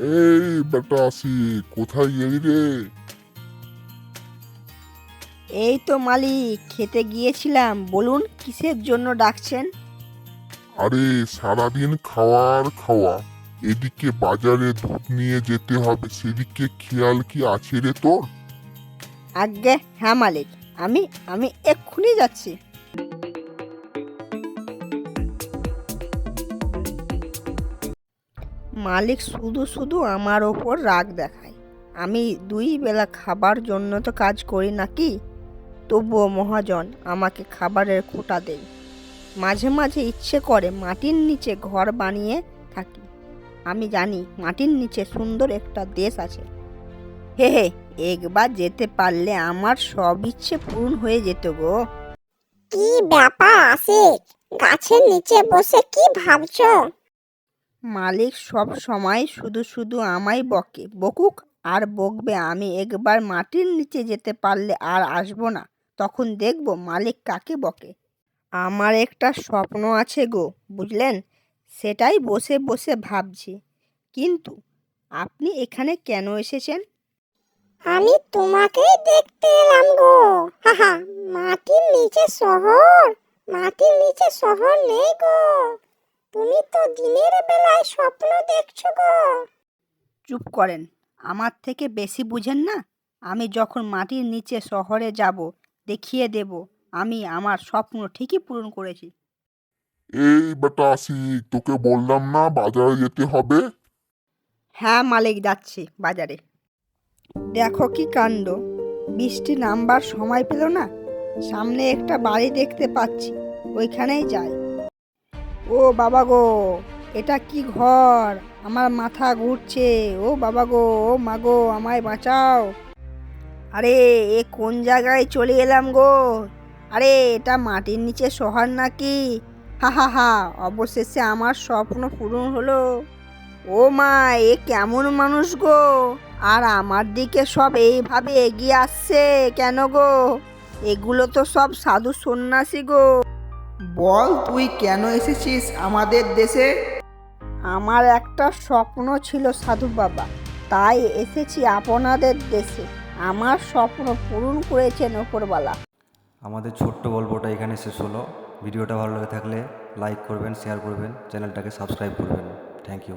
এই বেটা আসি কোথায় গেলি রে? এই তো মালিক খেতে গিয়েছিলাম বলুন কিসের জন্য ডাকছেন? আরে সারাদিন খাওয়ার খাওয়া এদিকে বাজারে দুধ নিয়ে যেতে হবে সেদিকে খেয়াল কি আছে রে তোর? আজ্ঞে হ্যাঁ মালিক আমি আমি এক্ষুনি যাচ্ছি। মালিক শুধু শুধু আমার ওপর রাগ দেখায়। আমি দুই বেলা খাবার জন্য তো কাজ করি নাকি? তবুও মহাজন, আমাকে খাবারের খোটা দেয় মাঝে মাঝে ইচ্ছে করে মাটির নিচে ঘর বানিয়ে থাকি। আমি জানি মাটির নিচে সুন্দর একটা দেশ আছে। হে হে, একবার যেতে পারলে আমার সব ইচ্ছে পূরণ হয়ে যেত গো। কি ব্যাপার আশিক? গাছের নিচে বসে কি ভাবছ? মালিক সব সময় শুধু শুধু আমায় বকে, বকুক আর বকবে। আমি একবার মাটির নিচে যেতে পারলে আর আসব না। তখন দেখব মালিক কাকে বকে। আমার একটা স্বপ্ন আছে গো, বুঝলেন? সেটাই বসে বসে ভাবছি। কিন্তু আপনি এখানে কেন এসেছেন? আমি তোমাকেই দেখতে এলাম গো। মাটির নিচে শহর? মাটির নিচে শহর নেই গো। তুমি তো দিনের বেলায় স্বপ্ন দেখছ গো। চুপ করেন আমার থেকে বেশি বুঝেন না? আমি যখন মাটির নিচে শহরে যাব দেখিয়ে দেব আমি আমার স্বপ্ন ঠিকই পূরণ করেছি। এই বেটা আসি তোকে বললাম না বাজারে যেতে হবে? হ্যাঁ মালিক যাচ্ছি বাজারে। দেখো কি কাণ্ড বৃষ্টি নামবার সময় পেল না? সামনে একটা বাড়ি দেখতে পাচ্ছি ওইখানেই যাই। ও বাবা গো, এটা কি ঘর? আমার মাথা ঘুরছে। ও বাবা গো, ও মা গো, আমায় বাঁচাও। আরে, এ কোন জায়গায় চলে এলাম গো? আরে, এটা মাটির নিচে শহর নাকি? হা হা হা, অবশেষে আমার স্বপ্ন পূরণ হলো। ও মা, এ কেমন মানুষ গো? আর আমার দিকে সব এইভাবে এগিয়ে আসছে কেন গো? এগুলো তো সব সাধু সন্ন্যাসী গো। বল তুই কেন এসেছিস আমাদের দেশে? আমার একটা স্বপ্ন ছিল সাধু বাবা তাই এসেছি আপনাদের দেশে। আমার স্বপ্ন পূরণ করেছেন ওপরওয়ালা আমাদের ছোট্ট গল্পটা এখানে শেষ হলো। ভিডিওটা ভালো লেগে থাকলে লাইক করবেন শেয়ার করবেন চ্যানেলটাকে সাবস্ক্রাইব করবেন। Thank you.